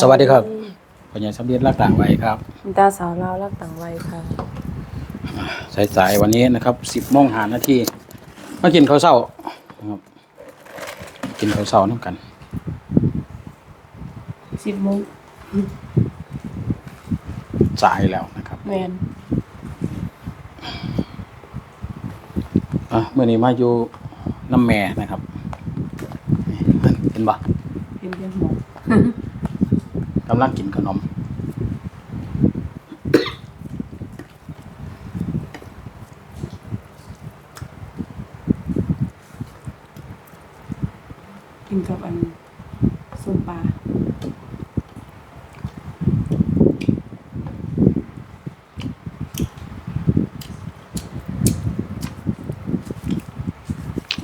สวัสดีครับปัญญาสำเร็จรักต่างไว้ครับมิตาสาวลาวรักต่างวัยค่ะสายๆวันนี้นะครับสิบโมงหานาทีมากินข้าวเช้านะครับกินข้าวเช้าน้ำกันสิบโมงสายแล้วนะครับแมนอะเมื่อนี้มาอยู่น้ำแม่นะครับนี่เห็นปะเห็นเพียงหมอ กำลังกินขนม กินกับอันส้มปลา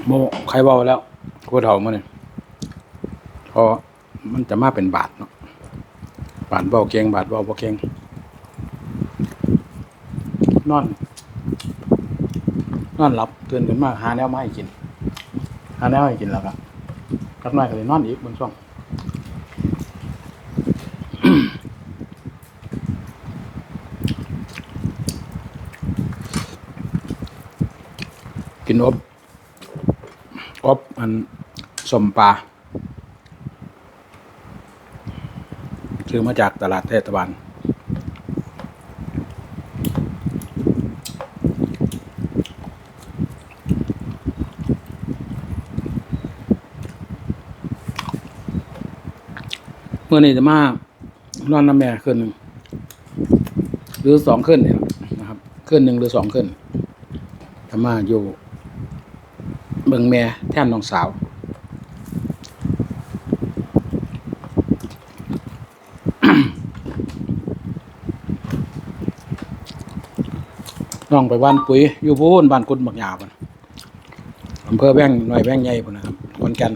โมใครเบาแล้วกูเฒ่ามื่อนี่พอมันจะมาเป็นบาทเนาะ บาทเบาเก่งบาทเบาบ่เก่งนอนนอนหลับตื่นขึ้นมาหาแนวมาให้กิน หาแนวให้กินแล้วก็กลับมาก็เลยนอนอีกบนช่วงกินอบอบอันสมปลา ซื้อมาจากตลาดเทศบาลเมื่อนี้จะมานอนน้ำแม่คืนหนึ่งหรือสองคืนเนี่ยนะครับคืนหนึ่งหรือสองคืนจะมาอยู่เบิงแม่แท่นน้องสาว น้องไปบ้านปุ๋ยอยู่พูนบ้านกุดบักยาวพุ่นอำเภอแบงหน่วยแบงใหญ่พุ่นนะครับขอนแก่น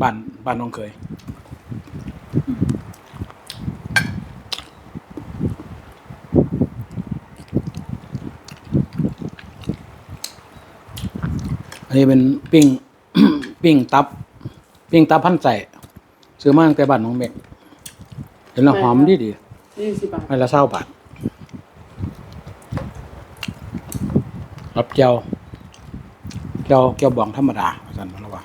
บ้านบ้านน้องเคยอันนี้เป็นปิ้งปิ้งตับ ปิ้งตับพันใส่ซื้อมาตั้งแต่บ้านน้องเมกเห็นแล้วหอมดีดียี่สิบบาทไม่ละเศร้าบาท รับเจียวเจียวเจียวบองธรรมดาสันมาแล้วว่า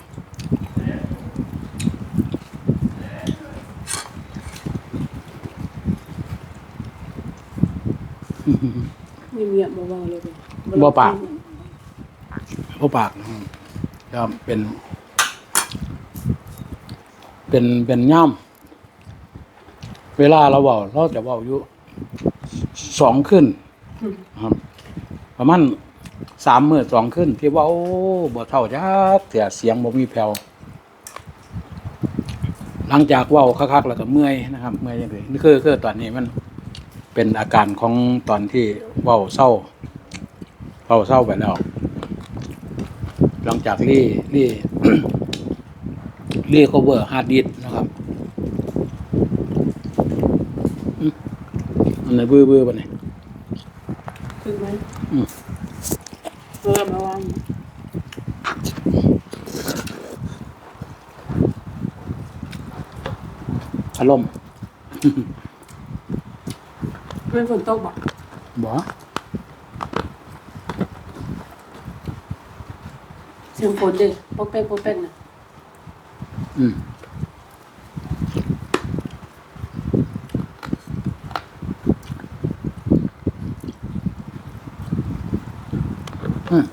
นี่เมียบ่เบาเลยเด้อบ่ปากบ่ปากนะครับก็เป็น เป็นเป็นย่ำเวลาเราเบาเราจะเบาอยู่สองขึ้นครับประมาณ สามมือสองขึ้นที่เว่าบ่เท่าจักเสียเสียงบ่มีแผ่วหลังจากเว้าคักๆแล้วก็เมื่อยนะครับเมื่อยจังเลยนี่คือคือตอนนี้มันเป็นอาการของตอนที่เว้าเศร้าเว้าเศร้าไปแล้วหลังจากรีรีรีคเวอร์ฮาร์ดดิสนะครับอืมอันไหนบื้อบื้อปะเนี่ยถึงไหมอืม เออมาวางอารมณ์ไม่ฝนตกบ่บ่เสียงฝนเด้ปอกแป๊กปอกแป๊กน่ะอืม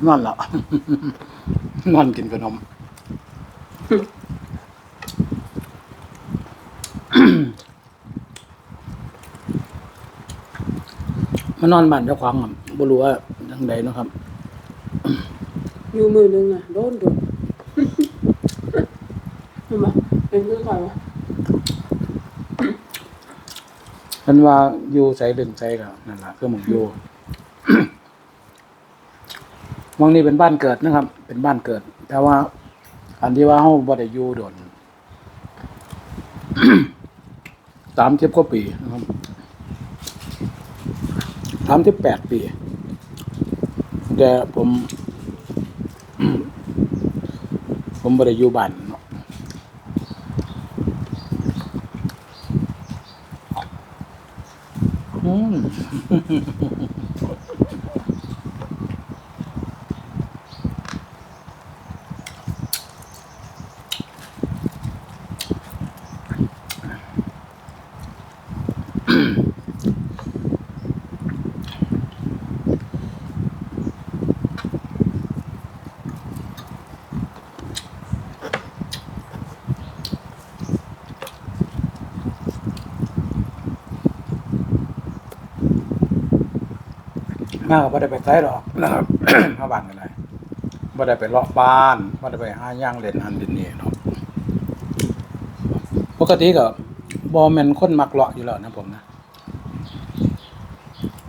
นอนแล้วนอนกินขนมมานอนบ้านเจ้าของอะบ่รู้ว่าทางใดเนาะครับ อยู่มือหนึงอะโดนโดนเห็นบ่เป็นคือใครวะมันว่าอยู่ใส่ลึงใส่ก็นั่นแหละคือหมองอยู่ มองนี้เป็นบ้านเกิดนะครับ เป็นบ้านเกิด แต่ว่า อันที่ว่าเฮาบ่ได้อยู่โดนสามสิบกว่าปีนะครับสามสิบแปดปี แต่ผม ผมบ่ได้อยู่บ้านอืม มากก็บ่ได้ไปไสหรอกนะครับ มาบ้านกันเลยบ่ได้ไปเลาะบ้านบ่ได้ไปหาย่างเล่นหันเล่นนี่เนาะปกติก็บ่แม่นคนมักเลาะอยู่แล้วนะผมนะ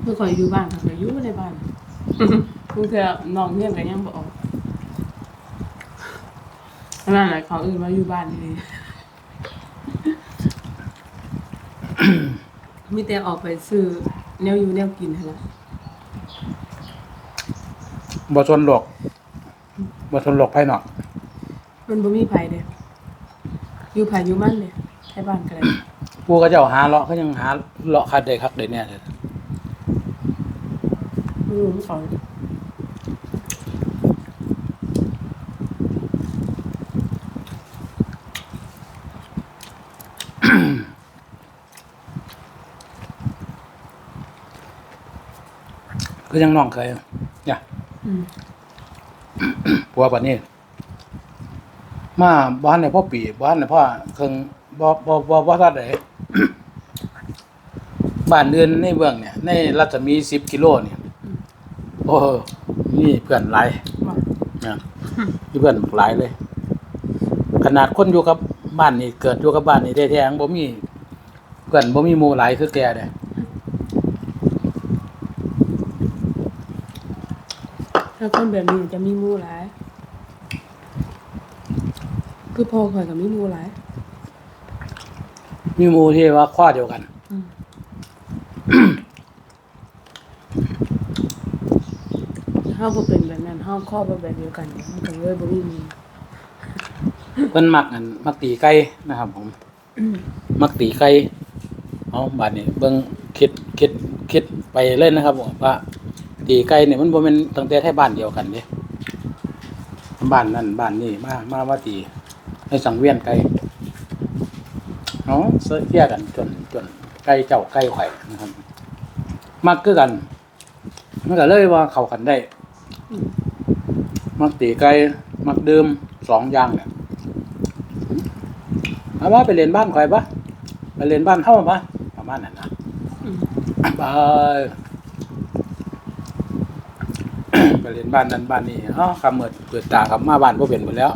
เมื่อก่อนอยู่บ้านค่ะก็อยู่ในบ้านบางเทื่อน้องเรียนก็ยังบ่ออกขนาดไหนเขาอื่นมาอยู่บ้านนี่มีแต่ออกไปซื้อแนวอยู่แนวกินหั่นล่ะ บ่สนโลกบ่สนโลกภายนอกมันบ่มีไผเด้อยู่ไผอยู่มันเด้ให้บ้านก็ได้ผู้ก็เจ้าหาเลาะเขายังหาเลาะคัดได้คักได้เนี่ยเลยบ่รู้มันเขาคือยังน้องเคยเนี่ยอืม ผัวบัดนี้ มาบ้านในพ่อปีบ้านในพ่อเครื่องบ่บ่บ่บ่ทัดได้บ้านเรือนในเมืองเนี่ย ในรัศมี10กิโลเนี่ยโอ้นี่เพื่อนหลายว่านะมีเพื่อนหลายเลย ขนาดคนอยู่กับบ้านนี่เกิดอยู่กับบ้านนี่แท้ๆยังบ่มีเพื่อนบ่มีหมู่หลายคือแกเด้ ถ้าคนแบบนี้จะมีหมู่หลาย คือพ่อข่อยก็มีหมู่หลาย มีหมู่ที่ว่าข้อเดียวกัน อืมเฮาบ่เป็นแบบนั้นเฮาครอบบ่แบบเดียวกันมันก็เลยบ่มีหมู่เพิ่นมักอันมักตีไก่นะครับผมอืมมักตีไก่เอาบัดนี้ เบิ่งคิดคิดคิดไปเล่นนะครับว่า ตีไก่เนี่ยมันบ่แม่นตั้งแต่แท้บ้านเดียวกันเด้บ้านนั่นบ้านนี้มามาว่าตีในสังเวียนไก่เอาเสื้อเทียกันจนจนไก่เจ้าไก่ข่อยนะครับมักคือกันมันก็เลยว่าเข้ากันได้ มักตีไก่มักดื่มสองอย่างเนี่ยเอาว่าไปเรียนบ้านใครปะไปเรียนบ้านเท่าปะประมาณนั้นนะอืมไป ไป เรียนบ้านนั้นบ้านนี้อ๋อคำเมิดเปิดตากับมาบ้านก็เป็นหมดแล้ว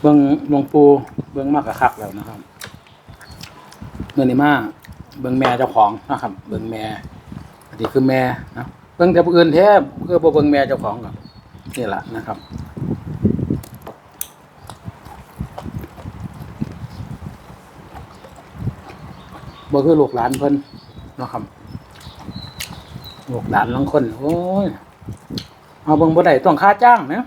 เบิ่งหลวงปู่เบิ่งมากกะคักแล้วนะครับเมื่อนี้มาก เบิ่งแม่เจ้าของนะครับ เบิ่งแม่อันนี้คือแม่นะเบิ่งแต่ผู้อื่นแท้คือบ่เบิ่งแม่เจ้าของกับนี่แหละนะครับบ่คือลูกหลานเพิ่นเนาะครับลูกหลานลางคนโอ้ยเอาเบิ่งบ่ได้ต้องค่าจ้างนะ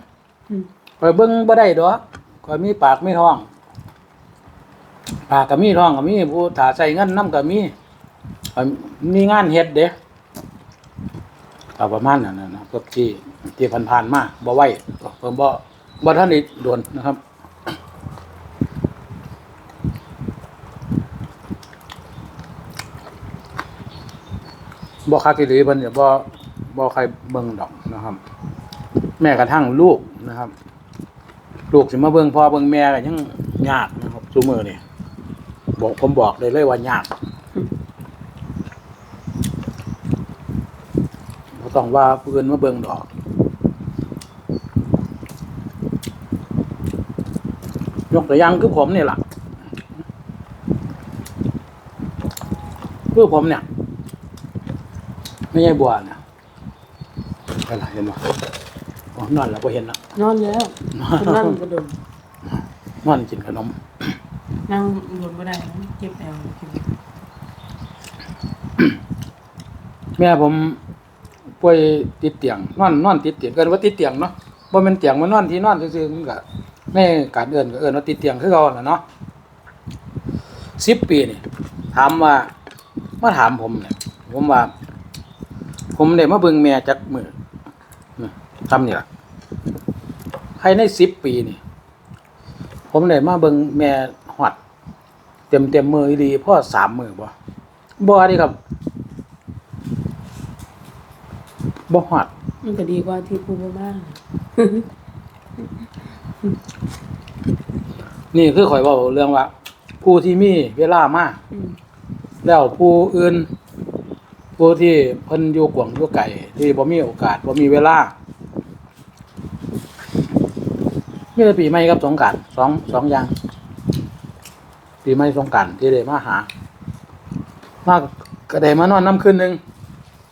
อืมคอยเบิ่งบ่ได้ดอกคอยมีปากมีท้อง ปากก็มีท้องก็มีผู้ถาใส่เงินน้ำก็มีมีงานเฮ็ดเด้ก็ประมาณนั้นนะนะพวกที่ที่ผ่านๆมาบ่ไหวเพิ่นบ่บ่ทันได้โดนนะครับบ่คักอีหลีเพิ่นจะบ่บ่ใครเบิ่งดอกนะครับ แม้กระทั่งลูกนะครับ ลูกสิมาเบิ่งพ่อเบิ่งแม่ก็ยังยากนะครับซุมื้อนี่ บอกผมบอกได้เลยว่ายากบ่ต้องว่าผู้อื่นมาเบิ่งดอกยกตัวอย่างคือผมนี่ล่ะคือผมเนี่ย ไม่ใช่บัวเนี่ยอะไรเห็นไหมอ๋อนอนแล้วก็เห็นแล้วนอนแล้วนั่นก็ดมนอนกินขนม นั่งโดนบ่ได้นะเจ็บแอวกินแม่ผมป่วยติดเตียงนอนนอนติดเตียงเกินว่าติดเตียงเนาะบ่แม่นเตียงมันนอนที่นอนซื่อๆมันก็ในการเอิ้นก็เอิ้นว่าติดเตียงคือเก่าน่ะเนาะ10ปีนี่ถามว่ามาถามผมเนี่ยผมว่า ผมได้มาเบิ่งแม่จักมือทำนี่ล่ะภายใน10ปีนี่ ผมได้มาเบิ่งแม่ เต็มเต็มๆมืออีหลีพ่อสามมือบ่บ่เดิครับบ่ฮอดมันก็ดีกว่าที่พูดบ่มากนี่คือข่อยเว้าเรื่องว่า ผู้ที่มีเวลามากอืมแล้วผู้อื่น ผู้ที่เพิ่นอยู่กวางอยู่ไกลที่บ่มีโอกาสบ่มีเวลามีแต่ปีใหม่กับสงกรานต์สองสองอย่าง ปีใหม่สงกรานต์ที่ได้มาหา มาก็ได้มานอนน้ำคืนหนึง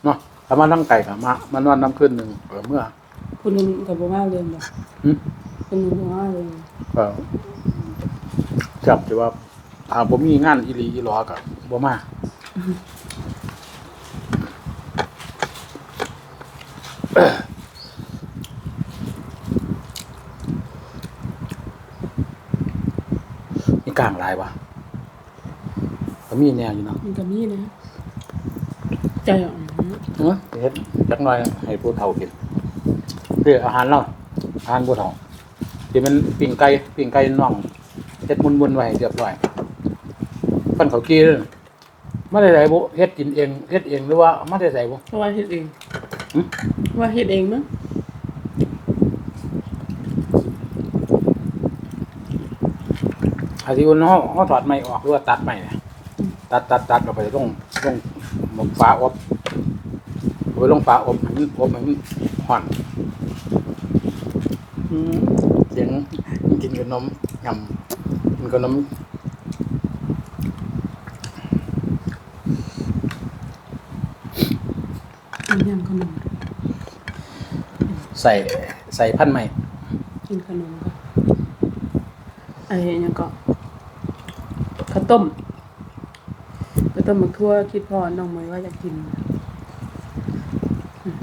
เนาะถ้ามาทั้งไก่ก็มามานอนน้ำคืนหนึงเออเมื่อ คุณนึงก็บ่มาเลยบ่หึ คุณนึงบ่มาเลยก็จับจะว่าถ้าผมมีงานอีหลีอีหลอกับบ่มามีกลางหลายวะ ก็มีแนวอยู่เนาะมันก็มีนะใจอ่อนเออเฮ็ดจักหน่อยให้ผู้เฒ่ากินเรื่องอาหารเราอาหารผู้เฒ่าที่มันปิ้งไก่ปิ้งไก่น่องเฮ็ดมุนๆไว้ให้เรียบร้อยปั้นเขาวกี้เด้อมาได้ใส่บ่เฮ็ดกินเองเฮ็ดเองหรือว่ามาได้ใส่บ่เพราะว่าเฮ็ดเองหึว่าเฮ็ดเองมั้งอาทิตย์วันเฮาเฮาถอดไม้ออกหรือว่าตัดไม้เนี่ย ตัดตัดตัดออกไปลงลงหมกฟ้าอบเอาไปลงฟ้าอบให้มันอบให้มันห่อนอืมเสียงกินขนมยำกินขนมกินยำขนมใส่ใส่พันไม้กินขนมก็ไอ้หยังก็ข้าวต้ม ข้าวต้มมักทั่วคิดพอน้องมวยว่าจะกินอืม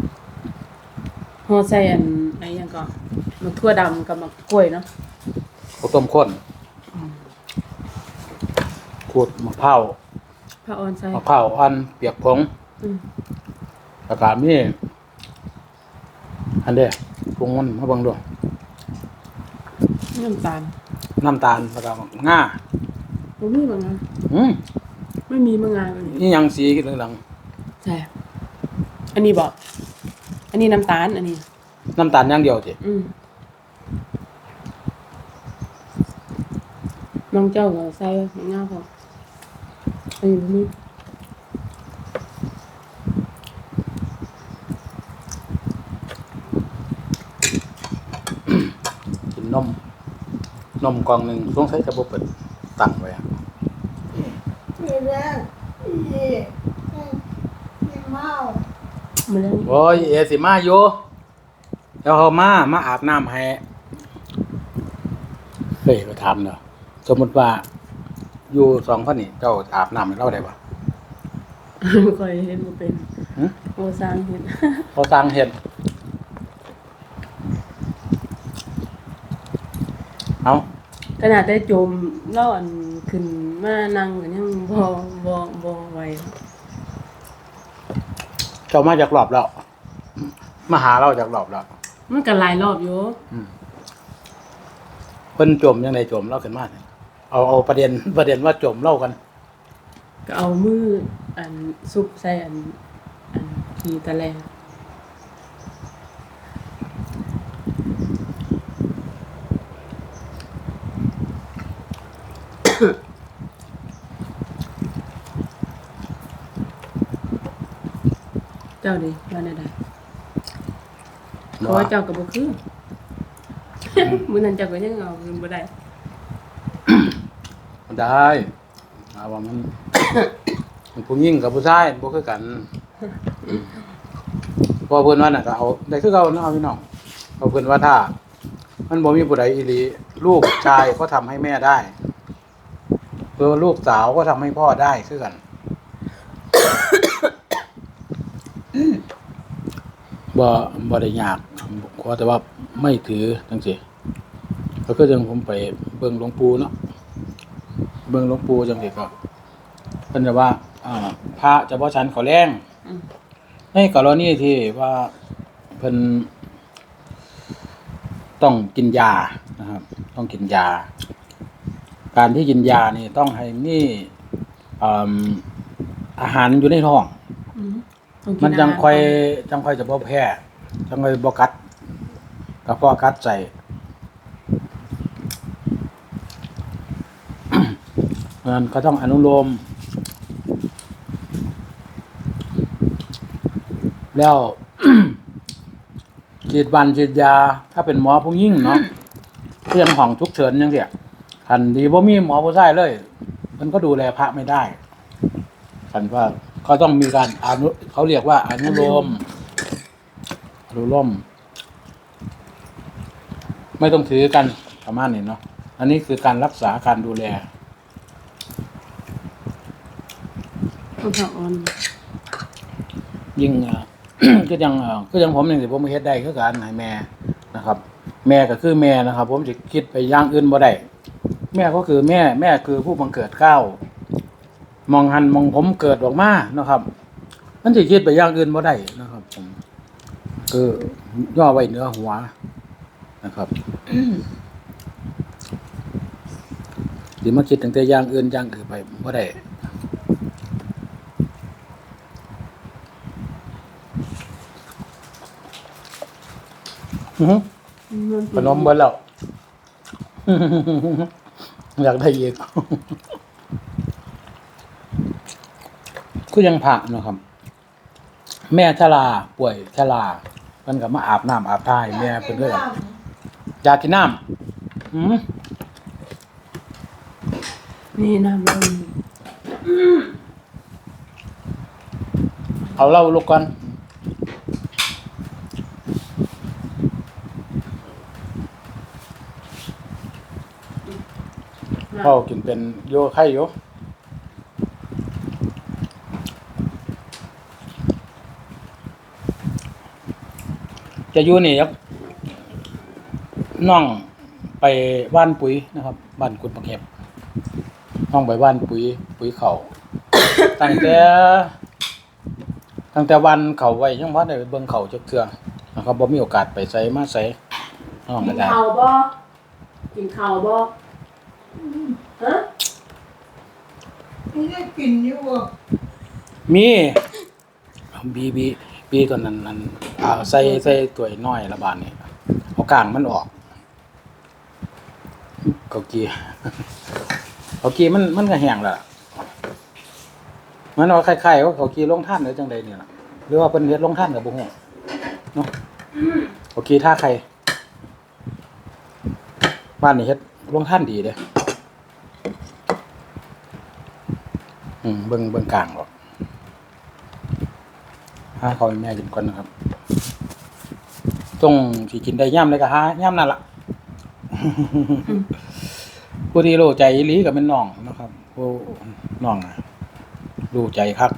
ห่อใส่อันไอ้หยังก็มักทั่วดำกับมักกล้วยเนาะข้าวต้มข้นขูดมะพร้าวผ้าออนใส่มะพร้าวอ่อนเปียกผงอืมแล้วก็มีอันเด้ปรุงมันมาเบิ่งดูน้ำตาลน้ำตาลแล้วก็ง่าบ่มีบางงานอืม ไม่มีบางงานเลยนี่ยังสีเหลืองใช่ อันนี้บอก อันนี้น้ำตาล อันนี้ ๆน้ำตาลอย่างเดียวสิอืมน้องเจ้าก็ใส่ง่ายพออันนี้บ่มีกินนมนมกล่องหนึ่งสงสัยจะบ่เปิดตั้งไว้อะนี่ แหละนี่นี่เมามาแล้วโอ้ยเอสิมาอยู่เดี๋ยวเขามา มาอาบน้ำให้เฮ้ยก็ถามเนาะสมมติว่า อยู่สองคนนี่เจ้าอาบน้ำให้เราได้ปะคอยเห็นบ่เป็นหึโอสร้างเห็นเขาสร้างเห็นเอา ขนาดได้โจมเล่าอันขึ้นมานั่งก็ยังบ่บ่บ่ไหวเจ้ามาจากรอบแล้วมาหาเราจากรอบแล้วมันก็หลายรอบอยู่เพิ่นจมยังไงจมเล่าขึ้นมาเนี่ยเอาเอาประเด็นประเด็นว่าจมเล่ากัน ก็เอามืออันซุปใส่อันอันขี้ตะแล เจ้าดิว่าได้ใดเพราะว่าเจ้าก็บ่คือมื้อนั้นเจ้าก็ยังเอาเงินบ่ได้ได้เอาว่ามัน มันผู้หญิงกับผู้ชายบ่คือกันเพอเพิ่นว่าน่ะก็เอาได้คือเก่าเนาะพี่น้องเพราะเพิ่นว่าถ้า มันบ่มีผู้ใดอีหลีลูกชายเขาทำให้แม่ได้คือลูกสาวก็ทำให้พ่อได้คือกัน บ่บ่ได้ยากขอแต่ว่าไม่ถือจังซี่ก็คือจังผมไปเบิ่งหลวงปู่เนาะเบิ่งหลวงปู่จังซี่ก็เพิ่นจะว่าอ่าพระจะบ่ฉันขาวแรงในกรณีที่ว่าเพิ่นต้องกินยานะครับ ต้องกินยา การที่กินยานี่ต้องให้มีอืมอาหารอยู่ในท้อง ต้องกิมันจังอาหารค่อยจังค่อยจะบ่แพ้จังค่อยบ่กัดกระเพาะกัดใจเพราะฉะนั้นก็ต้องอนุโลม แล้ว ฉีดวันฉีดยา ถ้าเป็นหมอผู้ยิ่งเนาะเพื่อนของทุกเฉินยังเดียคันดีบ่มีหมอผู้ชายเลย มันก็ดูแลพระไม่ได้คันว่า เขาต้องมีการอนุเขาเรียกว่าอนุโลมอนุโลมไม่ต้องถือกันประมาณนี้เนาะอันนี้คือการรักษาการดูแลต้องหักอ่อนยิ่งเอ่อก็ยังเอ่อก็ยังผมอย่างที่ผมเฮ็ดได้คือการให้แม่นะครับ แม่ก็คือแม่นะครับ ผมจะคิดไปอย่างอื่นบ่ได้แม่ก็คือแม่แม่คือผู้บังเกิดเกล้า มองหันมองผมเกิดออกมานะครับมันจะคิดไปอย่างอื่นบ่ได้นะครับผมคือย่อไว้เหนือหัวนะครับสิมาคิดตั้งแต่อย่างอื่นอย่างอื่นไปบ่ได้อือฮึขนมเบิดแล้วอยากได้อี กก็ยังผ่านะครับ แม่ชราป่วยชราเพิ่นก็มาอาบน้ำอาบท่าให้แม่เพิ่นก็อยากอยากกินน้ำอืมนี่น้ำลมเอาเหล่าลูกก่อนพ่อกินเป็นโยไข่โย จะอยู่นี่ครับน้องไปบ้านปุ๋ยนะครับบ้านกุดปักเห็บน้องไปบ้านปุ๋ย ปุ๋ยเขาตั้งแต่ตั้งแต่วันเขาไว้ยังว่าได้ไปเบิ่งเขาจักเทื่อนะครับบ่มีโอกาสไปไสมาไสน้องกิก็นได้ข้าวบ่กินข้าวบ่ฮะนี่ได้กินอยู่บ่มีบีบี บีตัวนั้นนั้นอ่าใส่ใส่ตัวน้อยละบาดนี่เอากลางมันออกเกากีเกากีมันมันก็แห้งแล้วล่ะมันว่าคล้ายๆว่าเกากีลงท่านหรือจังใดนี่ล่ะหรือว่าเพิ่นเฮ็ดลงท่านกับบ่ฮู้เนาะเกากีท่าใครบ้านนี้เฮ็ดลงท่านดีเด้อืมเบิ่งเบิ่งกลางหรอก หาเขาวแม่กินก่อนนะครับต้องสิกินได้ย่ำเลยก็หาย่ำนั่นล่ะผู้ที่รู้ใจอีหลีก็เป็นน้องนะครับผู้น้องนะรู้ใจคัก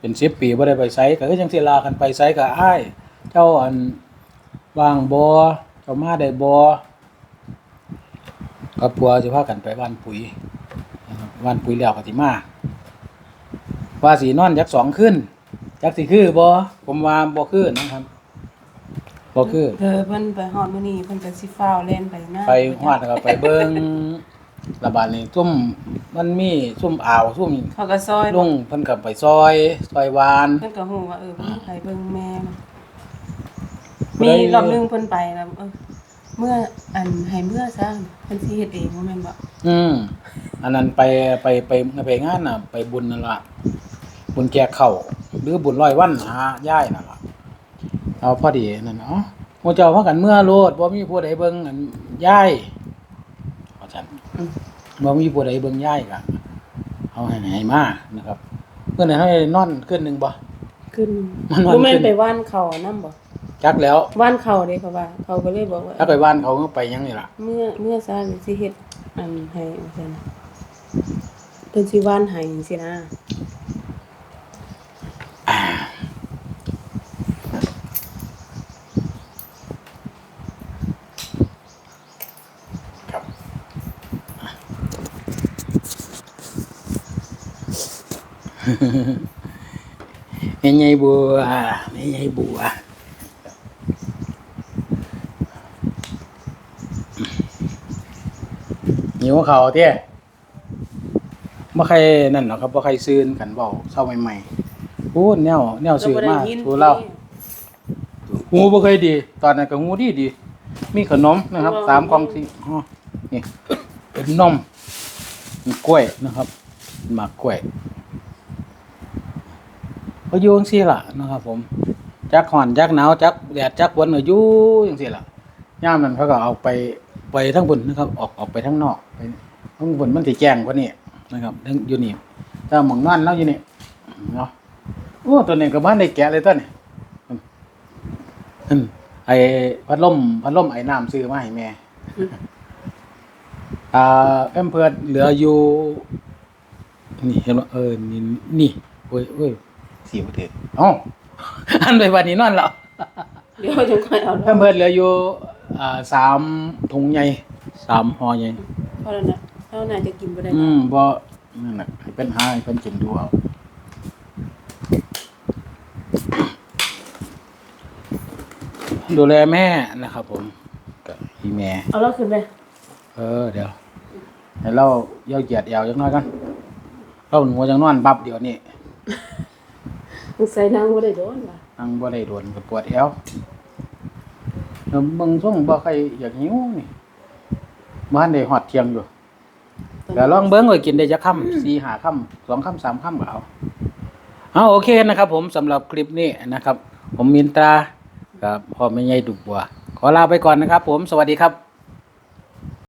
เป็นสิบปีบ่ได้ไปไสก็คือจังสิลากันไปไสก็อ้าย เจ้าอันวางบ่เจ้ามาได้บ่กับผัวสิพากันไปบ้านปุ๋ยนะครับบ้านปุ๋ยแล้วก็สิมา ว่าสินอนจักสองคืนจักสิคือบ่ผมว่าบ่คือนะครับบ่คือเออเพิ่นไปฮอดมื้อนี้เพิ่นก็สิฟ้าวเล่นไปนะไปฮอดแล้วก็ไปเบิ่งระบาดนี่ซุ่มมันมีซุ่มอ่าวซุ่มเขาก็ซอยลุงเพิ่นก็ไปซอยซอยวานเพิ่นก็ฮู้ว่าเออเพิ่นไปเบิ่งแม่มันบ่มีได้รอบหนึงเพิ่นไปแล้วเออเมื่ออันให้เมื่อซะเพิ่นสิเฮ็ดเองบ่แม่นบ่อืมอันนั้นไปไปไปไปงานน่ะ ไปบุญนั่นล่ะ บุญแจกข้าวหรือบุญร้อยวันหาย่ายนั่นล่ะเอาพอดีนั่นเนาะหมู่เจ้าพากันเมื่อโลดบ่มีผู้ใดเบิ่งอันย่ายว่าซั่นอืมบ่มีผู้ใดเบิ่งย่ายก็เอาให้ให้มานะครับเพิ่นให้นอนคืนหนึงบ่ขึ้นมันวันบ่แม่นขึ้นไปว่านเขานำบ่จักแล้วว่านเขาเด้เพราะว่า เขาก็เลยบอกว่า ถ้าไปบ้านเขาก็ไปยังนี่ล่ะ เมื่อเมื่อซะสิเฮ็ดอันให้ว่าซั่นน่ะเพิ่นสิหว่านให้จังซี่นะ แม่ใหญ่บัวแม่ใหญ่บัวหิวเขาวเตี้ยบ่ใครนั่นหรอกครับบ่ใครซื้อกันเว้าเช้าใหม่ๆพูดแนวแนวซื้อมาทูเล่าหูบ่เคยดี ตอนนั้นก็หูดีดี มีขนมนะครับสามกล่องสี่อ๋อนี่เป็นนมมีกล้วยนะครับหมากกล้วย ก็อยู่จังซี่ล่ะนะครับผมจักหอนจักหนาวจักแดดจักฝนก็อยู่จังซี่ล่ะยามนั้นเขาก็เอาไปไปทั้งบนนะครับ ออกออกไปทั้งนอกไปทั้งบนมันสิแจ้งกว่านี้นะครับทั้งอยู่นี่ถ้าหมองนอนเราอยู่นี่เนาะโอ้ตัวนี้ก็บ้านได้แกะเลยตัวนี้อืมไอ้พัดลมพัดลมไอ้น้ำซื้อมาให้แม่อ่าแอมเพิร์ดเหลืออยู่นี่เห็นว่าเออนี่นี่โอ้ยโอ้ย สีบ่ถึงเอ้าอันไปวันนี้นอนแล้วเดี๋ยวจะค่อยเอาแอมเพิร์ดเหลืออยู่อ่าสามถุงใหญ่สามห่อใหญ่พอแล้วนะเอาน่าจะกินบ่ได้อืมบ่นั่นน่ะให้เป็นหาให้เป็นกินดูเอาดูแลแม่นะครับผมกับอีแม่ เอาแล้วขึ้นไปเออเดี๋ยวให้เราเย่าเหยียดแอวจังน้อยกันเราหัวจังนอนบับเดี๋ยวนี้ มึงใส่นางบ่ได้โดนว่ะนั่งบ่ได้โดนก็ปวดแอวแล้วเบิ่งส่งบ่ใครอยากหิวนี่บ้านได้ฮอดเที่ยงอยู่ก็ลองเบิ่งไว้กินได้จักค่ำ4 5ค่ำ2ค่ำ3ค่ำก็เอาเอาโอเคนะครับ ผมสำหรับคลิปนี้นะครับ ผมมินตรากับพ่อแม่ใหญ่ดุกบัว ขอลาไปก่อนนะครับ ผมสวัสดีครับ